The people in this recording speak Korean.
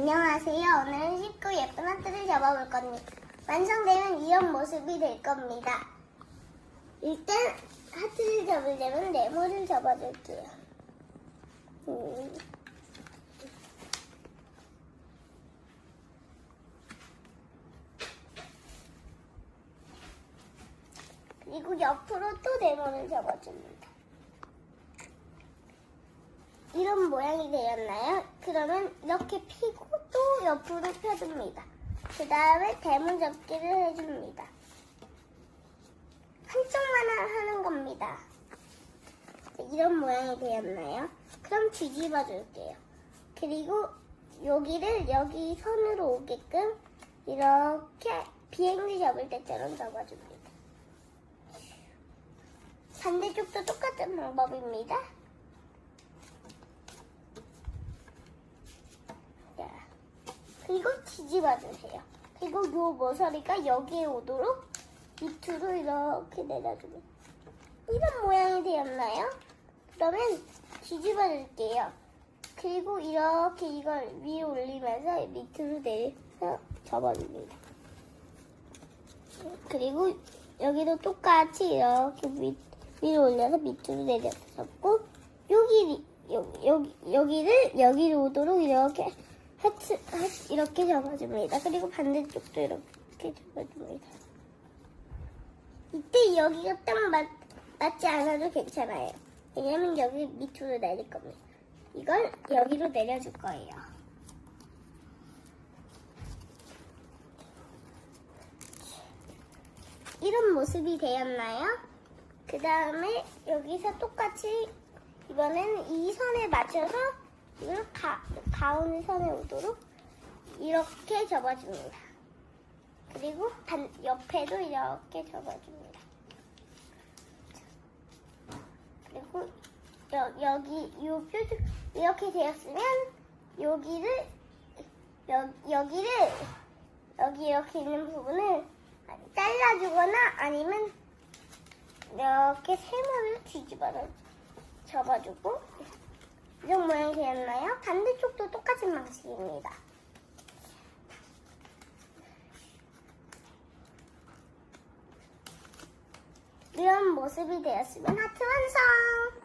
안녕하세요. 오늘은 쉽고 예쁜 하트를 접어볼 겁니다. 완성되면 이런 모습이 될 겁니다. 일단 하트를 접으려면 네모를 접어줄게요. 음. 그리고 옆으로 또 네모를 접어줍니다. 이런 모양이 되었나요? 그러면 이렇게 피고 또 옆으로 펴줍니다. 그 다음에 대문 접기를 해줍니다. 한쪽만 하는 겁니다. 이런 모양이 되었나요? 그럼 뒤집어 줄게요. 그리고 여기를 여기 선으로 오게끔 이렇게 비행기 접을 때처럼 접어줍니다. 반대쪽도 똑같은 방법입니다. 그리고 뒤집어 주세요. 그리고 요 모서리가 여기에 오도록 밑으로 이렇게 내려주면 이런 모양이 되었나요? 그러면 뒤집어 줄게요. 그리고 이렇게 이걸 위로 올리면서 밑으로 내려서 접어줍니다. 그리고 여기도 똑같이 이렇게 밑, 위로 올려서 밑으로 내려서 접고 여기 여기 여기 여기를 여기로 오도록 이렇게 하트, 하트 이렇게 접어줍니다. 그리고 반대쪽도 이렇게 접어줍니다. 이때 여기가 딱 맞, 맞지 않아도 괜찮아요. 왜냐면 여기 밑으로 내릴 겁니다. 이걸 여기로 내려줄 거예요. 이런 모습이 되었나요? 그 다음에 여기서 똑같이 이번엔 이 선에 맞춰서 가, 가운데 선에 오도록 이렇게 접어줍니다. 그리고 반, 옆에도 이렇게 접어줍니다. 그리고 여, 여기 요 표지 이렇게 되었으면 여기를 여, 여기를 여기 이렇게 있는 부분을 잘라주거나 아니면 이렇게 세모를 뒤집어서 접어주고 이런 모양이 되었나요? 반대쪽도 똑같은 방식입니다. 이런 모습이 되었으면 하트 완성!